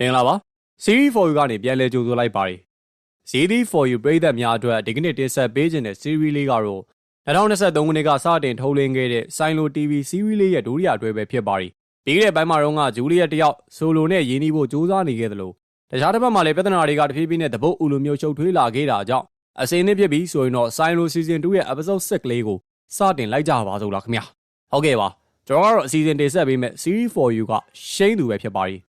မင်္ဂလာပါ Series for you ကနေပြန်လည်ကြိုဆိုလိုက်ပါတယ် Series for you ပြည်သက်များအတွက်ဒီကနေ့တင်ဆက်ပေးခြင်းတဲ့ series လေးကတော့2023ခုနှစ်ကစတင်ထုတ်လွှင့်ခဲ့တဲ့ Silo TV series လေးရဲ့ဒုတိယအတွဲပဲဖြစ်ပါတယ်ပြီးခဲ့တဲ့ပိုင်းမှာတော့ကဂျူလီယက်တယောက်ဆိုလိုနဲ့ရင်းနှီးဖို့ကြိုးစားနေခဲ့သလိုတခြားတစ်ဖက်မှာလည်းပြဿနာတွေကတဖြည်းဖြည်းနဲ့တပုတ်အူလိုမျိုးရှုပ်ထွေးလာခဲ့တာကြောင့်အစင်းနစ်ဖြစ်ပြီးဆိုရင်တော့ Silo Season 2ရဲ့ episode 6လေးကိုစတင်လိုက်ကြပါစို့လားခင်ဗျာဟုတ်ကဲ့ပါကျွန်တော်ကတော့အစီအစဉ်တင်ဆက်ပေးမဲ့ Series for you ကရှိန်သူပဲဖြစ်ပါတယ်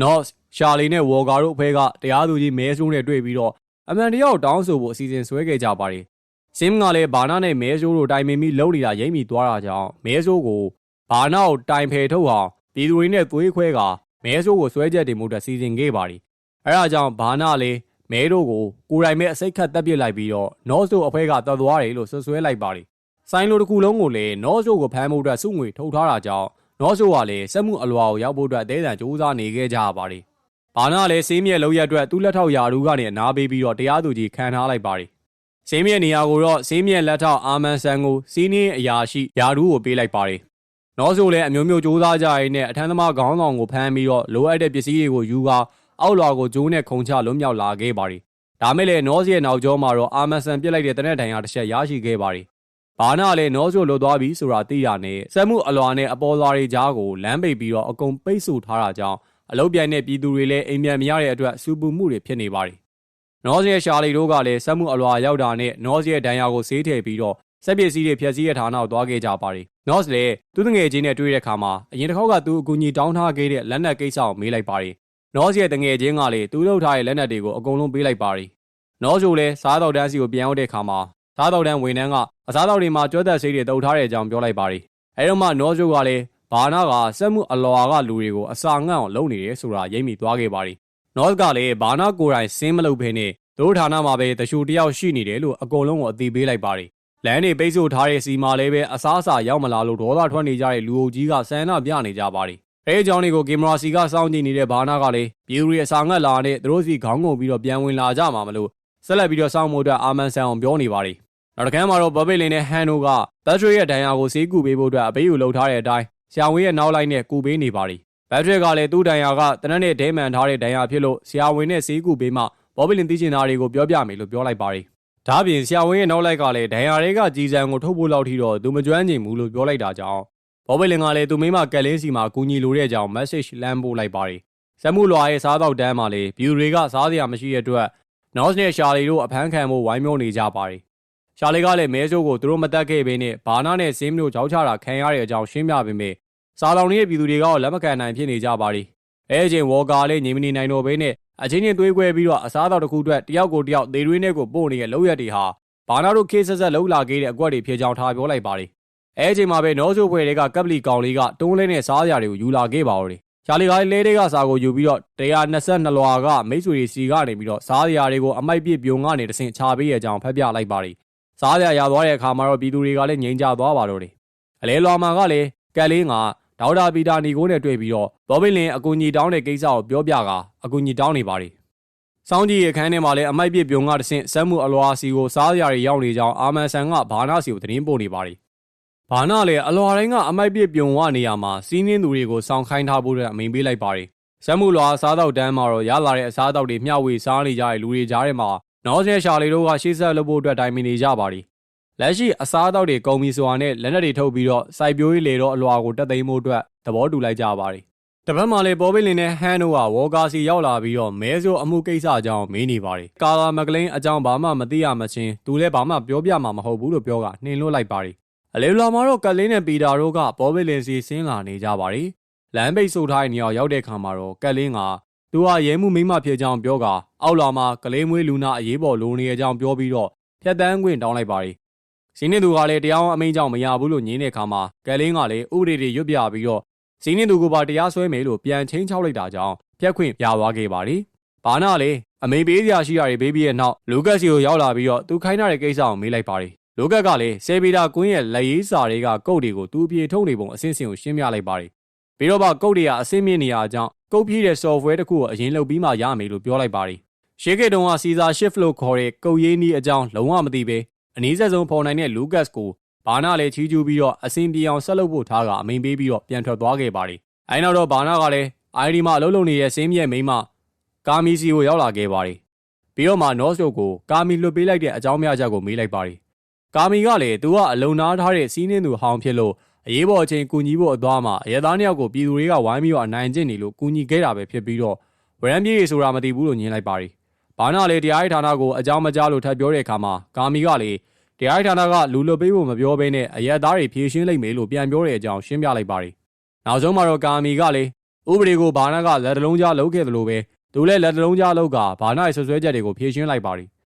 နော်ရှာလီနဲ့ဝေါ်ကာတို့အဖွဲကတရားသူကြီးမဲဆိုးနဲ့တွေ့ပြီးတော့အမှန်တရားကိုတောင်းဆိုဖို့အစီအစဉ်ဆွဲခဲ့ကြပါတယ်။စင်းကလည်းဘာနာနဲ့မဲဆိုးတို့တိုင်ပင်ပြီးလှုပ်နေတာရိမ့်မိသွားတာကြောင့်မဲဆိုးကိုဘာနာကိုတိုင်ဖယ်ထုတ်အောင်ပြည်သူတွေနဲ့သွေးခွဲကမဲဆိုးကိုဆွဲချက်တင်မှုအတွက်စီစဉ်ခဲ့ပါတယ်။အဲဒါကြောင့်ဘာနာလည်းမဲတို့ကိုကိုယ်တိုင်ပဲအစိတ်ခတ်တက်ပစ်လိုက်ပြီးတော့နော့ဆိုအဖွဲကတတ်သွားတယ်လို့ဆွဆွဲလိုက်ပါတယ်။ဆိုင်လိုတစ်ခုလုံးကိုလည်းနော့ဆိုကိုဖမ်းဖို့အတွက်စုငွေထုတ်ထားတာကြောင့် နော့ဆိုကလည်းစက်မှုအလွာကိုရောက်ဖို့အတွက်အသေးအံစူးစမ်းနေခဲ့ကြရပါတယ်။ဘာနာလည်းစေးမြက်လုံးရက်အတွက်သူ့လက်ထောက်ယာရူးကနေအနာပေးပြီးတော့တရားသူကြီးခံထားလိုက်ပါတယ်။စေးမြက်နေရာကိုတော့စေးမြက်လက်ထောက်အာမန်ဆန်ကိုစီးနင်းအရာရှိယာရူးကိုပေးလိုက်ပါတယ်။နော့ဆိုလည်းအမျိုးမျိုးစူးစမ်းကြရင်းနဲ့အထမ်းသမားခေါင်းဆောင်ကိုဖမ်းပြီးတော့လိုအပ်တဲ့ပစ္စည်းတွေကိုယူကာအောက်လွာကိုဂျိုးနဲ့ခုံချလွတ်မြောက်လာခဲ့ပါတယ်။ဒါမဲ့လည်းနော့စီရဲ့နောက်ကျောမှာတော့အာမန်ဆန်ပြစ်လိုက်တဲ့တနက်တိုင်ရတစ်ချက်ရရှိခဲ့ပါတယ်။ ဘာနာလည်းနော့ဆိုလွတ်သွားပြီဆိုတာသိရနဲ့စက်မှုအလွာနဲ့အပေါ်လွာတွေကြားကိုလမ်းပိတ်ပြီးတော့အကုန်ပိတ်ဆို့ထားတာကြောင့်အလုတ်ပြိုင်တဲ့ပြည်သူတွေလည်းအိမ်ပြန်မရတဲ့အတွက်စူပူမှုတွေဖြစ်နေပါတယ်။နော့စီရဲ့ရှာလီတို့ကလည်းစက်မှုအလွာရောက်တာနဲ့နော့စီရဲ့ဒဏ်ရာကိုဆေးထည့်ပြီးတော့စက်ပစ္စည်းတွေဖျက်ဆီးရထားနောက်သွားခဲ့ကြပါတယ်။နော့စ်လည်းသူ့ငယ်ချင်းနဲ့တွေ့တဲ့အခါမှာအရင်တစ်ခေါက်ကသူအကူအညီတောင်းထားခဲ့တဲ့လက်နက်ကိစ္စကိုမေးလိုက်ပါတယ်။နော့စ်ရဲ့တငယ်ချင်းကလည်းသူ့လုပ်ထားတဲ့လက်နက်တွေကိုအကုန်လုံးပေးလိုက်ပါတယ်။နော့စ်ကိုလည်းစားတော်တန်းစီကိုပြန်ရောက်တဲ့အခါမှာ စားတော်တန်းဝန်ထမ်းကအစားတော်တွေမှာကြွက်သက်ဆေးတွေတုပ်ထားတဲ့အကြောင်းပြောလိုက်ပါတယ်။အဲတော့မှနော့စ်ကလည်းဘာနာကစက်မှုအလွာကလူတွေကိုအစာငတ်အောင်လုပ်နေတယ်ဆိုတာရိပ်မိသွားခဲ့ပါတယ်။နော့စ်ကလည်းဘာနာကိုယ်တိုင်စင်းမလုပ်ဘဲနဲ့သူတို့ဌာနမှာပဲတရှူတယောက်ရှိနေတယ်လို့အကုန်လုံးကိုအသိပေးလိုက်ပါတယ်။လမ်းတွေပိတ်ဆို့ထားတဲ့စီမာလည်းပဲအစားအစာရောက်မလာလို့ဒေါသထွက်နေကြတဲ့လူအုပ်ကြီးကဆန္ဒပြနေကြပါတယ်။အဲအကြောင်းတွေကိုကင်မရာစီကစောင့်ကြည့်နေတဲ့ဘာနာကလည်းပြည်သူတွေအစာငတ်လာတဲ့သူတို့စီခေါင်းငုံပြီးတော့ပြန်ဝင်လာကြမှာမလို့ ဆက်လက်ပြီးတော့စောင့်ဖို့အတွက်အာမန်ဆန်အောင်ပြောနေပါတယ်။နောက်တစ်ခါမှာတော့ဘဘိလင်နဲ့ဟန်တို့ကဘတ်ထရီရဲ့ဒဏ်ရာကိုဆေးကူပေးဖို့အတွက်အပေးယူလုပ်ထားတဲ့အတိုင်းဆရာဝန်ရဲ့နောက်လိုက်နဲ့ကူပေးနေပါတယ်။ဘတ်ထရီကလည်းသူ့ဒဏ်ရာကတနက်နေ့ဒဲမန်ထားတဲ့ဒဏ်ရာဖြစ်လို့ဆရာဝန်နဲ့ဆေးကူပေးမှဘောဘိလင်သိချင်တာတွေကိုပြောပြမယ်လို့ပြောလိုက်ပါတယ်။ဒါ့အပြင်ဆရာဝန်ရဲ့နောက်လိုက်ကလည်းဒဏ်ရာတွေကကြီးစံကိုထုတ်ဖို့လောက်ထိတော့သူမကျွမ်းကျင်ဘူးလို့ပြောလိုက်တာကြောင့်ဘောဘိလင်ကလည်းသူမိမကက်လင်းစီမှာကူညီလိုတဲ့အကြောင်း message လမ်းပို့လိုက်ပါတယ်။စက်မှုလွာရဲ့စားတော့တန်းမှာလည်းဘီယူတွေကစားစရာမရှိတဲ့အတွက် North နဲ့ရှာလီတို့အဖမ်းခံဖို့ဝိုင်းမျောနေကြပါတယ်။ရှာလီကလည်းမဲဆိုးကိုသူတို့မတက်ခဲ့ဘဲနဲ့ဘာနာနဲ့စင်းမျိုးကြောက်ချတာခံရတဲ့အကြောင်းရှင်းပြပေးမယ်။စာလောင်ရဲ့ပြည်သူတွေကလက်မခံနိုင်ဖြစ်နေကြပါတယ်။အဲအချိန်ဝေါ်ကာလည်းညီမနေနိုင်တော့ဘဲနဲ့အချင်းချင်းသွေးကွဲပြီးတော့အစားအသောက်တစ်ခုအတွက်တယောက်ကိုတယောက်ဒေရွေးနဲ့ကိုပို့နေတဲ့လောက်ရက်တွေဟာဘာနာတို့ခေတ်ဆက်ဆက်လှုပ်လာခဲ့တဲ့အကွက်တွေဖြေချောင်းထားပြောလိုက်ပါတယ်။အဲအချိန်မှာပဲနောဆိုဖွဲတွေကကပ်ပလီကောင်လေးကတုံးလဲနဲ့စားစရာတွေကိုယူလာခဲ့ပါတော့တယ်။ ရှာလီကလဲတွေကစားကိုယူပြီးတော့122လွာကမိတ်ဆွေတွေစီကနေပြီးတော့စားစရာတွေကိုအမိုက်ပြစ်ပြုံကနေတဆင့်ချပေးရကြောင်းဖက်ပြလိုက်ပါတယ်။စားစရာရသွားတဲ့အခါမှာတော့ပြည်သူတွေကလည်းငြိမ်ကြသွားပါတော့တယ်။အလဲလွာမာကလည်းကက်လေးကဒေါက်တာပီတာနီကိုနဲ့တွေ့ပြီးတော့ဘောဘိလင်အကူညီတောင်းတဲ့ကိစ္စကိုပြောပြကအကူညီတောင်းနေပါတယ်။စောင်းကြီးရဲ့ခန်းထဲမှာလည်းအမိုက်ပြပြုံကတဆင့်စက်မှုအလွာစီကိုစားရတွေရောက်နေကြောင်းအာမန်ဆန်ကဘာနာစီကိုသတင်းပို့နေပါတယ်။ ဘာနာလည်းအလွာတိုင်းကအမိုက်ပြပြုံဝနေရာမှာစီးနှင်းသူတွေကိုစောင့်ခိုင်းထားဖို့အတွက်အမိန်ပေးလိုက်ပါတယ်။စက်မှုလွာစားတော့တန်းမှာတော့ရလာတဲ့အစားအသောက်တွေမျှဝေစားနေကြတဲ့လူတွေကြားထဲမှာနော်ဆဲရှာလီတို့ကရှေ့ဆက်လုပ်ဖို့အတွက်တိုင်ပင်နေကြပါတယ်။လက်ရှိအစားအသောက်တွေကုန်ပြီဆိုတာနဲ့လက်နက်တွေထုတ်ပြီးတော့စိုက်ပျိုးရေးလေတော့အလွာကိုတက်သိမ်းဖို့အတွက်သဘောတူလိုက်ကြပါတယ်။တပတ်မှလည်းပေါ်ပိလင်နဲ့ဟန်တို့ကဝေါ်ကာစီရောက်လာပြီးတော့မဲဆိုအမှုကိစ္စအကြောင်းမေးနေပါတယ်။ကာလာမကလင်းအကြောင်းဘာမှမသိရမချင်းသူလည်းဘာမှပြောပြမှာမဟုတ်ဘူးလို့ပြောကနှင်လွတ်လိုက်ပါတယ်။ အလေလာမှာတော့ကလင်းနဲ့ပီတာတို့ကပေါ်ပိလင်စီဆင်းလာနေကြပါတယ်။လမ်းပိတ်ဆို့ထားတဲ့နေရာရောက်တဲ့ခါမှာတော့ကလင်းကသူဟာရဲမှုမိမဖြစ်ကြောင်းပြောကအောက်လာမှာကလေးမွေးလူနာအရေးပေါ်လိုနေတဲ့အကြောင်းပြောပြီးတော့ဖြတ်တန်းခွင့်တောင်းလိုက်ပါတယ်။စီးနေသူကလည်းတရားအမိန့်ကြောင့်မရဘူးလို့ညင်းတဲ့အခါမှာကလင်းကလည်းဥပဒေတွေရွတ်ပြပြီးတော့စီးနေသူကပါတရားစွဲမယ်လို့ပြန်ချင်းချောက်လိုက်တာကြောင့်ပြက်ခွင့်ပြသွားခဲ့ပါတယ်။ဘာနာလေအမိန်ပေးစရာရှိရတွေပေးပြီးရဲ့နောက်လူကက်စီကိုရောက်လာပြီးတော့သူခိုင်းထားတဲ့ကိစ္စကိုမေးလိုက်ပါတယ် လိုကက်ကလည်းဆေဗီတာကွင်းရဲ့လက်ရေးစာတွေကကုတ်တွေကိုသူ့အပြေထုတ်နေပုံအစင်းစင်ကိုရှင်းပြလိုက်ပါတယ်ပြီးတော့မှကုတ်တွေကအစင်းမြင့်နေရကြောင်းကုတ်ပြည့်တဲ့ software တစ်ခုကိုအရင်လုပ်ပြီးမှရမယ်လို့ပြောလိုက်ပါတယ်ရှေးကတုန်းက Caesar Shift လို့ခေါ်တဲ့ကုတ်ရေးနည်းအကြောင်းလုံးဝမသိပဲအနည်းဆက်ဆုံးဖော်နိုင်တဲ့ Lucas ကိုဘာနာလည်းချီးကျူးပြီးတော့အစင်ပြေအောင်ဆက်လုပ်ဖို့ထားကအမိန်ပေးပြီးတော့ပြန်ထွက်သွားခဲ့ပါတယ်အဲနောက်တော့ဘာနာကလည်း ID မှာအလုပ်လုပ်နေတဲ့စင်းမြက်မိန်းမကာမီစီကိုရောက်လာခဲ့ပါတယ်ပြီးတော့မှ North တို့ကိုကာမီလွတ်ပေးလိုက်တဲ့အကြောင်းများချက်ကိုမေးလိုက်ပါတယ် ကာမီကလည်းသူကအလုံနာထားတဲ့စီးနှင်းသူဟောင်းဖြစ်လို့အရေးပေါ်အချိန်ကူညီဖို့အသွားမှာအရသားနှစ်ယောက်ကိုပြည်သူတွေကဝိုင်းပြီးတော့အနိုင်ကျင့်နေလို့ကူညီခဲ့တာပဲဖြစ်ပြီးတော့ဝရမ်းပြေးဆိုတာမသိဘူးလို့ညင်းလိုက်ပါတယ်။ဘာနာလေတရားရေးဌာနကိုအကြောင်းမကြားလို့ထပ်ပြောတဲ့အခါမှာကာမီကလေတရားရေးဌာနကလူလွတ်ပေးဖို့မပြောဘဲနဲ့အရသားတွေဖြေရှင်းလိုက်မယ်လို့ပြန်ပြောတဲ့အကြောင်းရှင်းပြလိုက်ပါတယ်။နောက်ဆုံးမှာတော့ကာမီကလေဥပဒေကိုဘာနာကလက်တလုံးကြားလုပ်ခဲ့သလိုပဲသူလည်းလက်တလုံးကြားလုပ်ကဘာနာရဲ့ဆွဆွဲချက်တွေကိုဖြေရှင်းလိုက်ပါတယ်။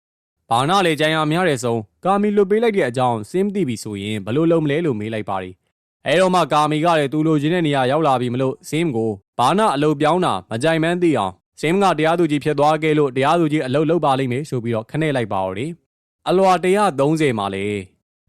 ဘာနာလေကြံရများတဲ့ဆုံးကာမီလွတ်ပေးလိုက်တဲ့အကြောင်းစင်းသိပြီဆိုရင်ဘလို့လုံးမလဲလို့မေးလိုက်ပါတယ်။အဲတော့မှကာမီကလည်းသူလိုချင်တဲ့နေရာရောက်လာပြီမလို့စင်းကိုဘာနာအလုတ်ပြောင်းတာမကြိုင်မှန်းသိအောင်စင်းကတရားသူကြီးဖြစ်သွားခဲ့လို့တရားသူကြီးအလုတ်လောက်ပါလိမ့်မယ်ဆိုပြီးတော့ခနဲ့လိုက်ပါတော့တယ်။အလွာ130မှာလေ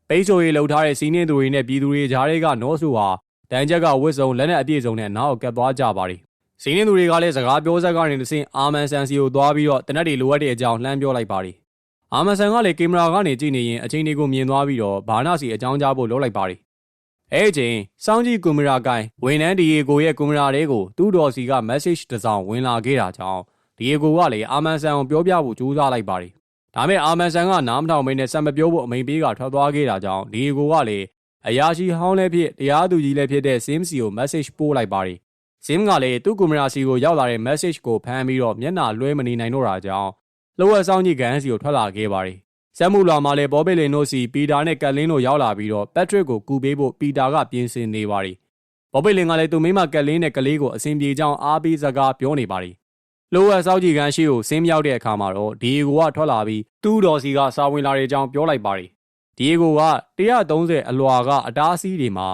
ပိတ်ဆိုရေးလှုပ်ထားတဲ့စီးနှင်းသူတွေနဲ့ပြည်သူတွေကြားတွေကနော့ဆူဟာတန်ချက်ကဝစ်စုံလက်နဲ့အပြည့်စုံနဲ့နောက်ကိုကပ်သွားကြပါတယ်။စီးနှင်းသူတွေကလည်းစကားပြောဆက်ကနေတစ်ဆင့်အာမန်ဆန်စီကိုသွားပြီးတော့တနက်တွေလိုအပ်တဲ့အကြောင်းလှမ်းပြောလိုက်ပါတယ်။ အာမန်ဆန်ကလည်းကင်မရာကနေကြည့်နေရင်အချိန်တွေကိုမြင်သွားပြီးတော့ဘာနာစီအကြောင်းကြားဖို့လုပ်လိုက်ပါတယ်။အဲအချိန်စောင်းကြီးကွန်မရာကိုင်းဝန်ထမ်းဒီယေကိုရဲ့ကွန်မရာတွေကိုသူ့တော်စီက message တစ်စောင်ဝင်လာခဲ့တာကြောင့်ဒီယေကိုကလည်းအာမန်ဆန်ကိုပြောပြဖို့ကြိုးစားလိုက်ပါတယ်။ဒါမဲ့အာမန်ဆန်ကနားမထောင်မင်းနဲ့ဆက်မပြောဖို့အမိန်ပေးကထွက်သွားခဲ့တာကြောင့်ဒီယေကိုကလည်းအရာရှိဟောင်းလည်းဖြစ်တရားသူကြီးလည်းဖြစ်တဲ့ Sim စီကို message ပို့လိုက်ပါတယ်။ Sim ကလည်းသူ့ကွန်မရာစီကိုရောက်လာတဲ့ message ကိုဖမ်းပြီးတော့မျက်နှာလွှဲမနေနိုင်တော့တာကြောင့် လောဝက်ဆောင်ကြီးကန်စီကိုထွက်လာခဲ့ပါတယ်။ဆက်မှုလာမှာလည်းဘောဘေလင်တို့စီပီတာနဲ့ကက်လင်းတို့ရောက်လာပြီးတော့ပက်ထရစ်ကိုကူပေးဖို့ပီတာကပြင်ဆင်နေပါတယ်။ဘောဘေလင်ကလည်းသူမိမကက်လင်းနဲ့ကလေးကိုအစဉ်ပြေကြောင်းအားပေးစကားပြောနေပါတယ်။လောဝက်ဆောင်ကြီးကန်ရှိကိုဆင်းမြောက်တဲ့အခါမှာတော့ဒီယေကိုကထွက်လာပြီးသူ့တော်စီကစာဝင်လာတဲ့အကြောင်းပြောလိုက်ပါတယ်။ဒီယေကိုက130အလွာကအတားအဆီးတွေမှာ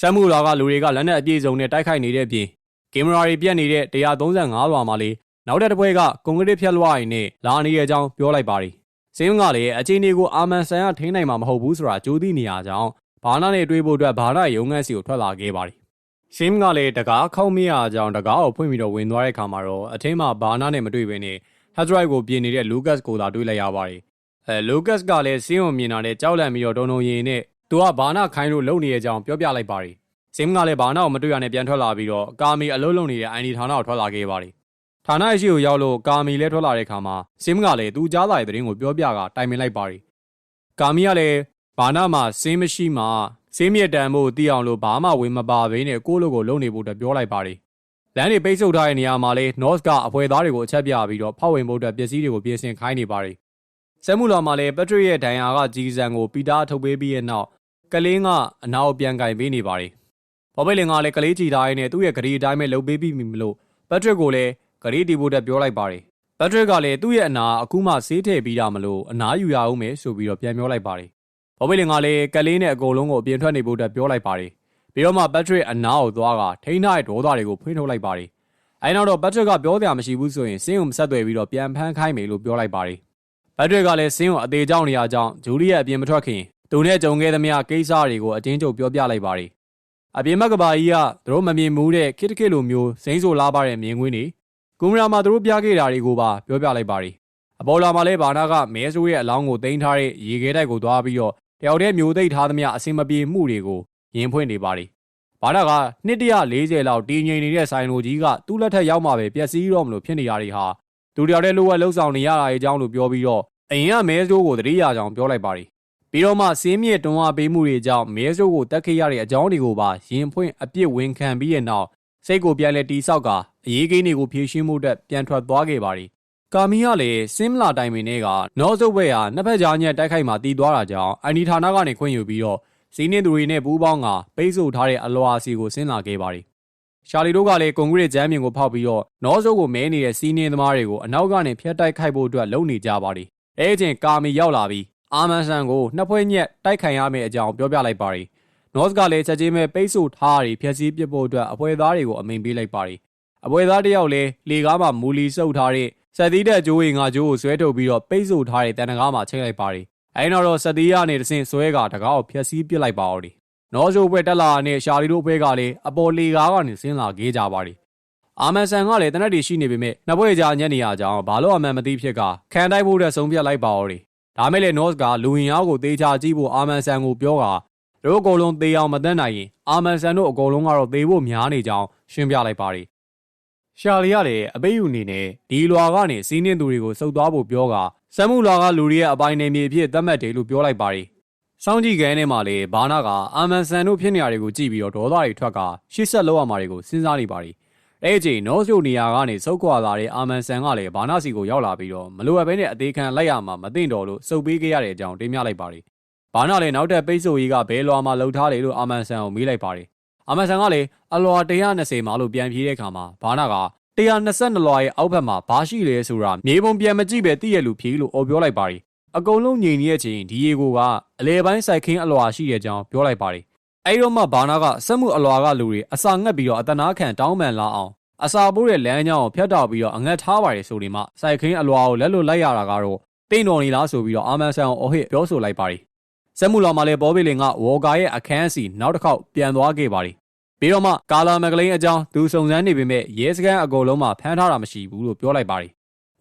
ဆက်မှုလာကလူတွေကလက်နက်အပြည့်စုံနဲ့တိုက်ခိုက်နေတဲ့ပြင်ကင်မရာတွေပြတ်နေတဲ့135လွာမှာလေ နောက်တဲ့တစ်ပွဲကကွန်ကရစ်ဖြတ်လွှားရင်နဲ့လာနေတဲ့အကြောင်းပြောလိုက်ပါတယ်။စင်းကလည်းအချင်းတွေကိုအာမန်ဆန်ကထိန်းနိုင်မှာမဟုတ်ဘူးဆိုတာကြိုးသိနေရကြောင်းဘာနာနဲ့တွေးဖို့အတွက်ဘာနာရုံငန်းစီကိုထွက်လာခဲ့ပါတယ်။ရှင်းကလည်းတကားခေါမရအောင်တကားကိုဖွင့်ပြီးတော့ဝင်သွားတဲ့အခါမှာတော့အထင်းမှာဘာနာနဲ့မတွေ့ဘဲနဲ့ဟက်ဒရိုက်ကိုပြင်နေတဲ့လူကတ်ကိုသာတွေ့လိုက်ရပါတယ်။အဲလူကတ်ကလည်းစင်းကိုမြင်တာနဲ့ကြောက်လန့်ပြီးတော့တုံတုံရင်နဲ့သူကဘာနာခိုင်းလို့လုံနေတဲ့အကြောင်းပြောပြလိုက်ပါတယ်။စင်းကလည်းဘာနာကိုမတွေ့ရနဲ့ပြန်ထွက်လာပြီးတော့ကာမီအလုံးလုံးနေတဲ့အိုင်ဒီဌာနကိုထွက်လာခဲ့ပါတယ် ဌာနရှိကိုရောက်လို့ကာမီလဲထွက်လာတဲ့ခါမှာစင်းကလည်းသူကြားလာတဲ့သတင်းကိုပြောပြကတိုင်ပင်လိုက်ပါတယ်။ကာမီကလည်းဘာနာမှာစင်းမရှိမှစင်းမြက်တန်ဖို့တီးအောင်လို့ဘာမှဝင်မပါဘဲနဲ့ကိုလိုကိုလုံနေဖို့အတွက်ပြောလိုက်ပါတယ်။လမ်းတွေပိတ်ဆို့ထားတဲ့နေရာမှာလဲ North ကအဖွဲသားတွေကိုအချက်ပြပြီးတော့ဖောက်ဝင်ဖို့အတွက်ပစ္စည်းတွေကိုပြင်ဆင်ခိုင်းနေပါတယ်။ဆမ်မူလာမှာလည်းပက်ထရစ်ရဲ့ဒဏ်ရာကကြီးစံကိုပီတာထုတ်ပေးပြီးရဲ့နောက်ကလင်းကအနာကိုပြန်ကင်ပေးနေပါတယ်။ဘော်ဘဲလင်ကလည်းကလေးချီတိုင်းနဲ့သူ့ရဲ့ဂရီအတိုင်းပဲလှုပ်ပေးပြီးပြီမလို့ပက်ထရစ်ကိုလည်း ဂရီတီဘိုတက်ပြောလိုက်ပါတယ်။ပက်ထရစ်ကလည်းသူ့ရဲ့အနာအခုမှဆေးထည့်ပြီးတာမလို့အနာယူရအောင်မယ်ဆိုပြီးတော့ပြန်ပြောလိုက်ပါတယ်။ဘော်ဘီလင်ကလည်းကလေးနဲ့အကုန်လုံးကိုအပြင်ထွက်နေဖို့တက်ပြောလိုက်ပါတယ်။ပြီးတော့မှပက်ထရစ်အနာကိုသွားကထိန်းထားတဲ့ဒေါသတွေကိုဖွင့်ထုတ်လိုက်ပါတယ်။အဲနောက်တော့ပက်ထရစ်ကပြောတရားမရှိဘူးဆိုရင်စင်းုံဆက်သွယ်ပြီးတော့ပြန်ဖမ်းခိုင်းမယ်လို့ပြောလိုက်ပါတယ်။ပက်ထရစ်ကလည်းစင်းကိုအသေးကြောင်းနေရာကြောင့်ဂျူလီရဲ့အပြင်မထွက်ခင်သူနဲ့ကြုံခဲ့သမျှကိစ္စတွေကိုအတင်းကျပ်ပြောပြလိုက်ပါတယ်။အပြင်ဘက်ကဘာကြီးကသူတို့မမြင်မှုတဲ့ခစ်တခစ်လိုမျိုးစိမ့်ဆိုလာပါတဲ့မြင်ကွင်းတွေ ကွန်မရာမှာသူတို့ပြခဲ့တာတွေကိုပါပြောပြလိုက်ပါတယ်အပေါ်လာမှာလဲဘာနာကမဲဆိုးရဲ့အလောင်းကိုတင်ထားတဲ့ရေခဲတိုက်ကိုသွားပြီးတော့တယောက်တည်းမျိုးသိပ်ထားသမျှအစင်မပြေမှုတွေကိုရင်ဖွင့်နေပါတယ်ဘာနာကနှစ်140လောက်တည်ငြိမ်နေတဲ့ဆိုင်လိုကြီးကသူ့လက်ထက်ရောက်မှပဲပျက်စီးတော့မလို့ဖြစ်နေရတွေဟာသူတယောက်တည်းလိုဝက်လှုပ်ဆောင်နေရတာရဲ့အကြောင်းလို့ပြောပြီးတော့အရင်ကမဲဆိုးကိုတတိယကြောင်ပြောလိုက်ပါတယ်ပြီးတော့မှစင်းမြင့်တွန်းအားပေးမှုတွေကြောင့်မဲဆိုးကိုတက်ခဲ့ရတဲ့အကြောင်းတွေကိုပါရင်ဖွင့်အပြစ်ဝင်ခံပြီးတဲ့နောက် စိတ်ကိုပြန်လဲတီဆောက်ကအရေးကိန်းတွေကိုဖြေရှင်းမှုအတွက်ပြန်ထွက်သွားခဲ့ပါတယ်။ကာမီကလည်းစင်မလာတိုင်ပင်တွေကနော့ဆုပ်ဘက်ဟာနှစ်ဖက်ကြားညက်တိုက်ခိုက်မှတီးသွားတာကြောင့်အန်ဒီဌာနကနေခွင့်ယူပြီးတော့စီးနှင်းသူတွေနဲ့ပူးပေါင်းကပိတ်ဆို့ထားတဲ့အလွာစီကိုဆင်းလာခဲ့ပါတယ်။ရှာလီတို့ကလည်းကွန်ကရစ်ဂျမ်းမြင်ကိုဖောက်ပြီးတော့နော့ဆုပ်ကိုမဲနေတဲ့စီးနှင်းသမားတွေကိုအနောက်ကနေဖျက်တိုက်ခိုက်ဖို့အတွက်လုပ်နေကြပါတယ်။အဲအချိန်ကာမီရောက်လာပြီးအာမန်ဆန်ကိုနှစ်ဖွဲညက်တိုက်ခိုင်ရမယ့်အကြောင်းပြောပြလိုက်ပါတယ်။ နော့စ်ကလည်းချက်ချင်းပဲပိတ်ဆို့ထားရီဖျက်ဆီးပစ်ဖို့အတွက်အပွဲသားတွေကိုအမိန်ပေးလိုက်ပါတယ်။အပွဲသားတယောက်လည်းလေကားမှာမူလီစုပ်ထားတဲ့ဆက်သီးတဲ့ကြိုးရင်ငါကြိုးကိုဆွဲထုတ်ပြီးတော့ပိတ်ဆို့ထားတဲ့တန်တကားမှာချိန်လိုက်ပါတယ်အဲနောက်တော့ဆက်တီးရနေတဆင့်ဆွဲကတကားကိုဖျက်ဆီးပစ်လိုက်ပါဦးတယ်နော်ဇိုဘွဲတက်လာနဲ့ရှာလီတို့ဘွဲကလည်းအပေါ်လေကားကနေဆင်းလာခဲ့ကြပါသည်အာမန်ဆန်ကလည်းတနက်တီရှိနေပေမဲ့နှစ်ဘွဲကြာညက်နေရကြောင်းဘာလို့အမှန်မသိဖြစ်ကခံတိုက်ဖို့တဲ့ဆုံးဖြတ်လိုက်ပါဦးတယ်ဒါမဲ့လေနော့စ်ကလူဝင်ရောက်ကိုတေချာကြည့်ဖို့အာမန်ဆန်ကိုပြောက တို့အကုန်လုံးသေအောင်မတတ်နိုင်ရင်အာမန်ဆန်တို့အကုန်လုံးကတော့သေဖို့များနေကြောင်းရှင်းပြလိုက်ပါသည်ရှာလီကလည်းအပိတ်ယူနေနဲ့ဒီလွာကနေစီးနှင်းသူတွေကိုစုပ်သွားဖို့ပြောကစမ်းမှုလွာကလူတွေရဲ့အပိုင်းနေမြေအဖြစ်သတ်မှတ်တယ်လို့ပြောလိုက်ပါသည်စောင်းကြည့်ခဲထဲမှာလေဘာနာကအာမန်ဆန်တို့ဖြစ်နေရတွေကိုကြည့်ပြီးတော့ဒေါသတွေထွက်ကရှေ့ဆက်လောက်ရမှာတွေကိုစဉ်းစားနေပါသည်အဲ့ဒီချိန်နော့ဆိုနေရာကနေစုပ်ခွာလာတဲ့အာမန်ဆန်ကလည်းဘာနာစီကိုရောက်လာပြီးတော့မလိုအပ်ဘဲနဲ့အသေးခံလိုက်ရမှာမသိတော့လို့စုပ်ပေးခဲ့ရတဲ့အကြောင်းတင်ပြလိုက်ပါသည် ဘာနာလည်းနောက်ထပ်ပိတ်ဆို့ရေးကဘဲလွာမှာလှုပ်ထားတယ်လို့အာမန်ဆန်ကိုမေးလိုက်ပါသည်အာမန်ဆန်ကလည်းအလွာ120မှာလို့ပြန်ပြေးတဲ့အခါမှာဘာနာက122လွာရဲ့အောက်ဘက်မှာဘာရှိလဲဆိုတာမြေပုံပြန်မကြည့်ပဲသိရလူဖြေလို့အော်ပြောလိုက်ပါသည်အကုန်လုံးငြိမ်နေတဲ့အချိန်ဒီရေကိုကအလဲပိုင်းစိုက်ခင်းအလွာရှိတဲ့အကြောင်းပြောလိုက်ပါသည်အဲ့တော့မှဘာနာကစက်မှုအလွာကလူတွေအစာငတ်ပြီးတော့အတနာခံတောင်းပန်လာအောင်အစာပိုးတဲ့လမ်းကြောင်းကိုဖျက်တောက်ပြီးတော့အငတ်ထားပါတယ်ဆိုဒီမှစိုက်ခင်းအလွာကိုလက်လွတ်လိုက်ရတာကတော့တိန့်တော်နေလားဆိုပြီးတော့အာမန်ဆန်ကိုအော်ဟစ်ပြောဆိုလိုက်ပါသည် စက်မှုလောင်မှာလည်းဘောဘီလင်ကဝေါ်ကာရဲ့အခန်းစီနောက်တစ်ခေါက်ပြန်သွားခဲ့ပါသည်ပြီးတော့မှကာလာမကလိန်အကြောင်းသူစုံစမ်းနေပေမဲ့ရဲစခန်းအကုန်လုံးမှာဖမ်းထားတာမရှိဘူးလို့ပြောလိုက်ပါသည်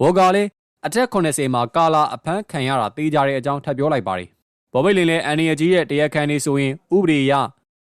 ဝေါ်ကာလည်းအထက်80မှာကာလာအဖမ်းခံရတာတေးကြတဲ့အကြောင်းထပ်ပြောလိုက်ပါတယ်။ဘော်ဘိတ်လင်လည်းအန်နီယကြီးရဲ့တရားခံနေဆိုရင်ဥပဒေအရ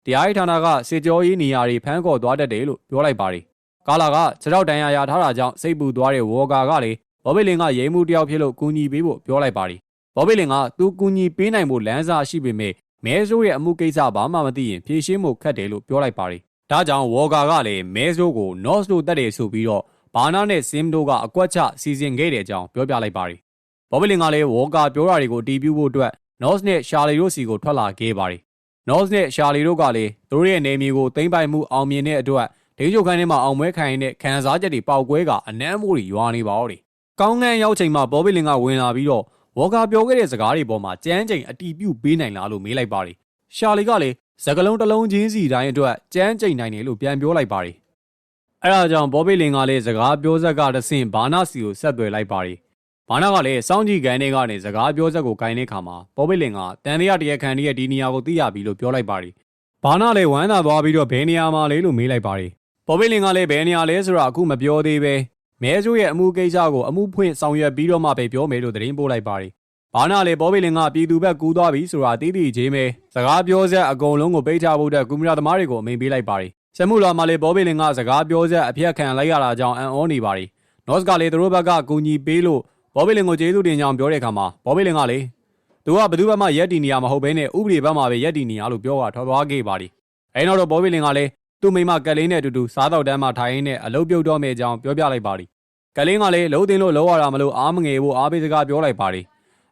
တရားရေးဌာနကစစ်ကြောရေးနေရာတွေဖမ်းခေါ်သွားတတ်တယ်လို့ပြောလိုက်ပါတယ်။ကာလာကခြေထောက်တန်ရာရထားတာကြောင့်စိတ်ပူသွားတဲ့ဝေါ်ကာကလည်းဘော်ဘိတ်လင်ကရဲမှုတယောက်ဖြစ်လို့ကူညီပေးဖို့ပြောလိုက်ပါတယ်။ ဘော်ဘိတ်လင်ကသူကူညီပေးနိုင်ဖို့လမ်းစာရှိပေမဲ့မဲဆိုးရဲ့အမှုကိစ္စဘာမှမသိရင်ဖြေရှင်းဖို့ခက်တယ်လို့ပြောလိုက်ပါတယ်။ဒါကြောင့်ဝေါ်ကာကလည်းမဲဆိုးကို North လို့တက်တယ်ဆိုပြီးတော့ဘာနာနဲ့စင်တို့ကအကွက်ချစီစဉ်ခဲ့တဲ့အကြောင်းပြောပြလိုက်ပါတယ်။ဘောဘလင်ကလည်းဝေါ်ကာပြောတာတွေကိုတီးပြဖို့အတွက် North နဲ့ရှာလီတို့စီကိုထွက်လာခဲ့ပါတယ်။ North နဲ့ရှာလီတို့ကလည်းသူတို့ရဲ့နေမြေကိုသိမ်းပိုက်မှုအောင်မြင်တဲ့အတွက်ဒိန်းချုပ်ခန်းထဲမှာအောင်ပွဲခံရတဲ့ခံစားချက်တွေပေါက်ကွဲကအနမ်းမိုးတွေရွာနေပါတော့တယ်။ကောင်းကန်းရောက်ချိန်မှာဘောဘလင်ကဝင်လာပြီးတော့ ဝေါ်ကာပြောခဲ့တဲ့စကားတွေပေါ်မှာကြမ်းကြိမ်အတီးပြုတ်ပေးနိုင်လားလို့မေးလိုက်ပါတယ်။ရှာလီကလည်းစကလုံးတစ်လုံးချင်းစီတိုင်းအတွက်ကြမ်းကြိမ်နိုင်တယ်လို့ပြန်ပြောလိုက်ပါတယ်။အဲဒါကြောင့်ဘောဘေးလင်ကလည်းစကားပြောဆက်ကတဆင့်ဘာနာစီကိုဆက်သွယ်လိုက်ပါတယ်။ဘာနာကလည်းစောင်းကြည့်ကန်တွေကနေစကားပြောဆက်ကိုဂိုင်းတဲ့ခါမှာဘောဘေးလင်ကတန်တရားတရခန်ရဲ့ဒီနေရာကိုသိရပြီလို့ပြောလိုက်ပါတယ်။ဘာနာလည်းဝမ်းသာသွားပြီးတော့ဘယ်နေရာမှာလဲလို့မေးလိုက်ပါတယ်။ဘောဘေးလင်ကလည်းဘယ်နေရာလဲဆိုတာအခုမပြောသေးပဲ မဲကျိုးရဲ့အမှုကိစ္စကိုအမှုဖွင့်ဆောင်ရွက်ပြီးတော့မှပဲပြောမယ်လို့သတင်းပို့လိုက်ပါတယ်။ဘာနာလေဘောဘေးလင်ကပြည်သူဘက်ကူးသွားပြီဆိုတာသိသိချင်းပဲစကားပြောဆက်အကုန်လုံးကိုပိတ်ချဖို့အတွက်ကုမ္ပဏီသမားတွေကိုအမိန့်ပေးလိုက်ပါတယ်စက်မှုလာမှာလေဘောဘေလင်ကစကားပြောဆက်အပြက်ခံလိုက်ရတာကြောင့်အံ့ဩနေပါရီနော့စ်ကလေသူတို့ဘက်ကကူညီပေးလို့ဘောဘေလင်ကိုကျေးဇူးတင်ကြောင်းပြောတဲ့အခါမှာဘောဘေလင်ကလေသူကဘယ်သူမှရက်တီနေရမဟုတ်ဘဲနဲ့ဥပဒေဘက်မှာပဲရက်တီနေရလို့ပြောတာထော်သွားခဲ့ပါရီအဲနောက်တော့ဘောဘေလင်ကလည်း သူ့မိမကလေးနဲ့အတူတူစားတော့တန်းမှာထိုင်ရင်းနဲ့အလုပ်ပြုတ်တော့မယ့်အကြောင်းပြောပြလိုက်ပါရီကလင်းကလည်းလုံးတင်လို့လောရတာမလို့အားမငယ်ဖို့အားပေးစကားပြောလိုက်ပါရီ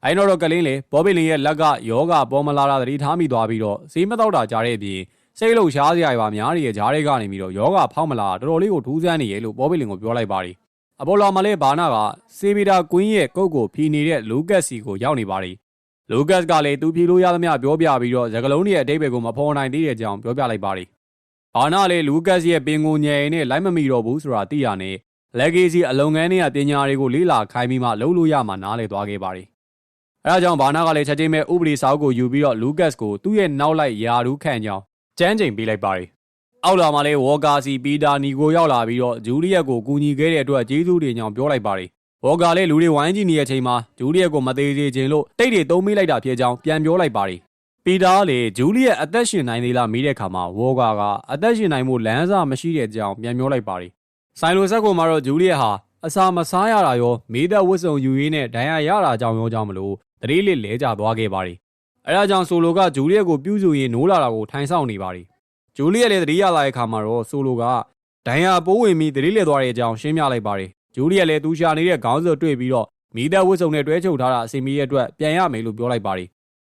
အဲနောက်တော့ကလင်းလေဘောဘေလင်ရဲ့လက်ကယောဂပေါ်မလာတာသတိထားမိသွားပြီးတော့စီးမတော့တာကြားတဲ့အပြင်စိတ်လှုပ်ရှားစရာတွေပါများနေတဲ့ဂျားတွေကနေပြီးတော့ယောဂဖောက်မလာတော်တော်လေးကိုထူးဆန်းနေရဲ့လို့ပေါ်ပီလင်ကိုပြောလိုက်ပါတယ်အပိုလိုမလေးဘာနာကစေဗီတာကွင်းရဲ့ကုတ်ကိုဖြီနေတဲ့လူကတ်စီကိုရောက်နေပါတယ်လူကတ်ကလည်းသူဖြီလို့ရသမျှပြောပြပြီးတော့သကလုံးတွေရဲ့အတိတ်ဘယ်ကိုမဖော်နိုင်သေးတဲ့အကြောင်းပြောပြလိုက်ပါတယ် ဘာနာလည်းလူကတ်ရဲ့ပင်ကိုညယ်နဲ့လိုက်မမီတော့ဘူးဆိုတာသိရနဲ့လက်ဂေစီအလုံငန်းတွေကပညာတွေကိုလေ့လာခိုင်းပြီးမှလုပ်လို့ရမှနားလည်သွားခဲ့ပါတယ်အဲဒါကြောင့်ဘာနာကလည်းချက်ချင်းပဲဥပဒေစာအုပ်ကိုယူပြီးတော့လူကတ်ကိုသူ့ရဲ့နောက်လိုက်ယာရူးခန့်ကြောင်းကျန်းချိန်ပေးလိုက်ပါတယ်။အောက်လာမှလည်းဝေါ်ကာစီပီတာနီကိုရောက်လာပြီးတော့ဂျူလီယက်ကိုကူညီခဲ့တဲ့အတွက်ကျေးဇူးတင်ကြောင်းပြောလိုက်ပါတယ်။ဝေါ်ကာလည်းလူတွေဝိုင်းကြည့်နေတဲ့အချိန်မှာဂျူလီယက်ကိုမသေးသေးခြင်းလို့တိတ်တွေသုံးမိလိုက်တာဖြစ်ကြောင်းပြန်ပြောလိုက်ပါတယ်။ ပီတာကလည်းဂျူလီယက်အသက်ရှင်နိုင်သေးလားမေးတဲ့အခါမှာဝေါ်ကာကအသက်ရှင်နိုင်မှုလမ်းစာမရှိတဲ့အကြောင်းပြန်ပြောလိုက်ပါတယ်။ဆိုင်လိုဆက်ကိုမှာတော့ဂျူလီယက်ဟာအစာမစားရတာရောမေးသက်ဝတ်စုံယူရင်းနဲ့ဒဏ်ရာရတာကြောင့်ရောကြောင့်မလို့တတိလေးလဲကျသွားခဲ့ပါတယ်အဲဒါကြောင့်ဆိုလိုကဂျူလီယက်ကိုပြုစုရင်းနိုးလာတာကိုထိုင်ဆောင်နေပါတယ်ဂျူလီယက်လည်းသတိရလာတဲ့အခါမှာတော့ဆိုလိုကဒိုင်ယာပိုးဝင်ပြီးသတိလည်သွားတဲ့အကြောင်းရှင်းပြလိုက်ပါတယ်ဂျူလီယက်လည်းသူရှာနေတဲ့ခေါင်းစုပ်တွေ့ပြီးတော့မိသက်ဝတ်စုံနဲ့တွဲချုပ်ထားတာအစီမီရဲ့အတွက်ပြန်ရမယ်လို့ပြောလိုက်ပါတယ်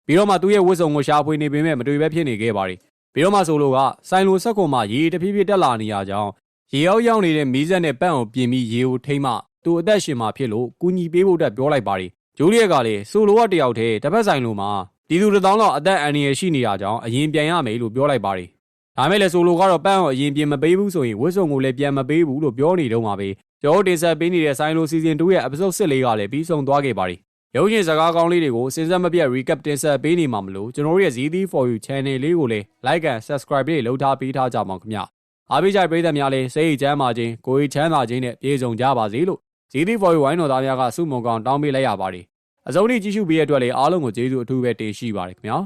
ပြီးတော့မှသူ့ရဲ့ဝတ်စုံကိုရှာဖွေနေပေမဲ့မတွေ့ဘဲဖြစ်နေခဲ့ပါတယ်ပြီးတော့မှဆိုလိုကဆိုင်လိုဆက်ကွန်မှာရေတဖြည်းဖြည်းတက်လာနေရကြောင်းရေရောက်ရောက်နေတဲ့မီးစက်နဲ့ပန့်အောင်ပြင်ပြီးရေကိုထိမ့်မှသူအသက်ရှင်မှာဖြစ်လို့ကူညီပေးဖို့အတွက်ပြောလိုက်ပါတယ်ဂျူလီယက်ကလည်းဆိုလိုကတယောက်တည်းတစ်ဖက်ဆိုင်လိုမှာပြည်သူတစ်သောင်းလောက်အသက်အန္တရာယ်ရှိနေတာကြောင့်အရင်ပြန်ရမယ်လို့ပြောလိုက်ပါတယ်။ဒါမဲ့လည်းဆိုလိုကတော့ပန်းအောင်အရင်ပြင်မပေးဘူးဆိုရင်ဝစ်စုံကိုလည်းပြန်မပေးဘူးလို့ပြောနေတော့မှာပဲ။ကျောင်းတင်ဆက်ပေးနေတဲ့ဆိုင်လိုစီဇန်2ရဲ့ episode 14ကလည်းပြီးဆုံးသွားခဲ့ပါတယ် ရုပ်ရှင်စကားကောင်းလေးတွေကိုစဉ်ဆက်မပြတ် recap တင်ဆက်ပေးနေမှာမလို့ကျွန်တော်တို့ရဲ့ ZD for you channel လေးကိုလည်း like and subscribe လေးလုပ်ထားပေးထားကြပါဦးခင်ဗျအားပေးကြတဲ့ပရိသတ်များလည်းစိတ်ချမ်းသာခြင်းကိုယ်ချမ်းသာခြင်းနဲ့ပြည့်စုံကြပါစေလို့ ZD for you ဝိုင်းတော်သားများကဆုမွန်ကောင်းတောင်းပေးလိုက်ရပါတယ်အစုံထိကြည့်ရှုပေးတဲ့အတွက်လည်းအားလုံးကိုကျေးဇူးအထူးပဲတင်ရှိပါတယ်ခင်ဗျာ